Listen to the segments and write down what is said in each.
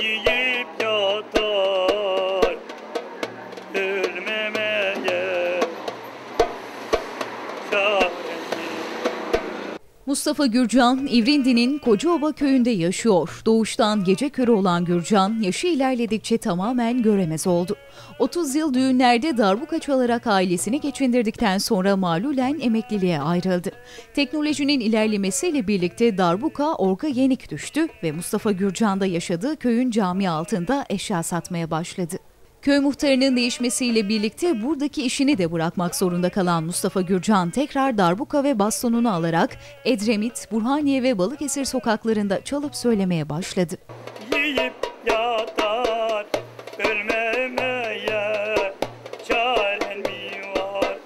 Yeah. Mustafa Gürcan, İvrindi'nin Kocaoba köyünde yaşıyor. Doğuştan gece körü olan Gürcan, yaşı ilerledikçe tamamen göremez oldu. 30 yıl düğünlerde darbuka çalarak ailesini geçindirdikten sonra malulen emekliliğe ayrıldı. Teknolojinin ilerlemesiyle birlikte darbuka orga yenik düştü ve Mustafa Gürcan da yaşadığı köyün cami altında eşya satmaya başladı. Köy muhtarının değişmesiyle birlikte buradaki işini de bırakmak zorunda kalan Mustafa Gürcan tekrar darbuka ve bastonunu alarak Edremit, Burhaniye ve Balıkesir sokaklarında çalıp söylemeye başladı. Yiyip yatar ölmemeye çaren mi var?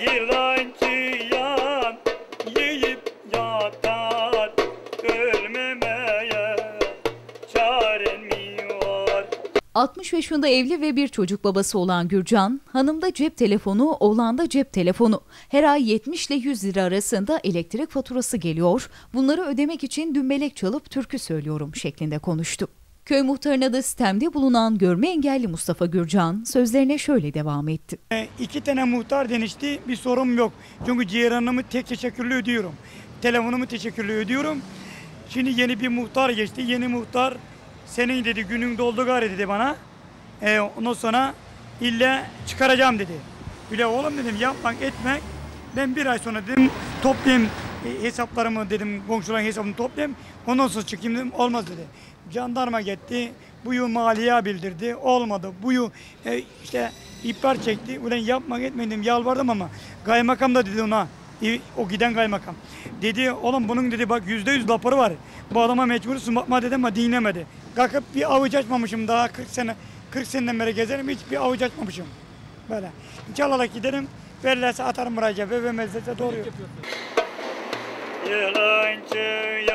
Yılancıyan 60 yaşında evli ve bir çocuk babası olan Gürcan, hanımda cep telefonu, oğlanda cep telefonu. Her ay 70 ile 100 lira arasında elektrik faturası geliyor. Bunları ödemek için dümbelek çalıp türkü söylüyorum şeklinde konuştu. Köy muhtarına da sistemde bulunan görme engelli Mustafa Gürcan sözlerine şöyle devam etti. E, iki tane muhtar denişti bir sorun yok. Çünkü ceyranımı tek teşekkürlü ödüyorum. Telefonumu teşekkürlü ödüyorum. Şimdi yeni bir muhtar geçti. Yeni muhtar senin dedi günün doldu gari dedi bana. E, ondan sonra ille çıkaracağım dedi. Bile oğlum dedim yapmak etmek. Ben bir ay sonra dedim toplayayım e, hesaplarımı dedim komşuların hesabını toplayayım. Ondan sonra çıkayım dedim olmaz dedi. Jandarma gitti. Buyu maliye bildirdi. Olmadı. Buyu e, işte ihbar çekti. Ulan yapmak etmedim yalvardım ama kaymakam da dedi ona. O giden kaymakam. Dedi oğlum bunun dedi bak yüzde yüz raporu var. Bu adama mecbursun bakma dedim ama dinlemedi. Kalkıp bir avuç açmamışım daha 40 sene 40 seneden beri gezerim hiç bir avuç açmamışım. Böyle. Çalarak giderim. Verirlerse atarım cebe vermezlerse doğru. Yılancı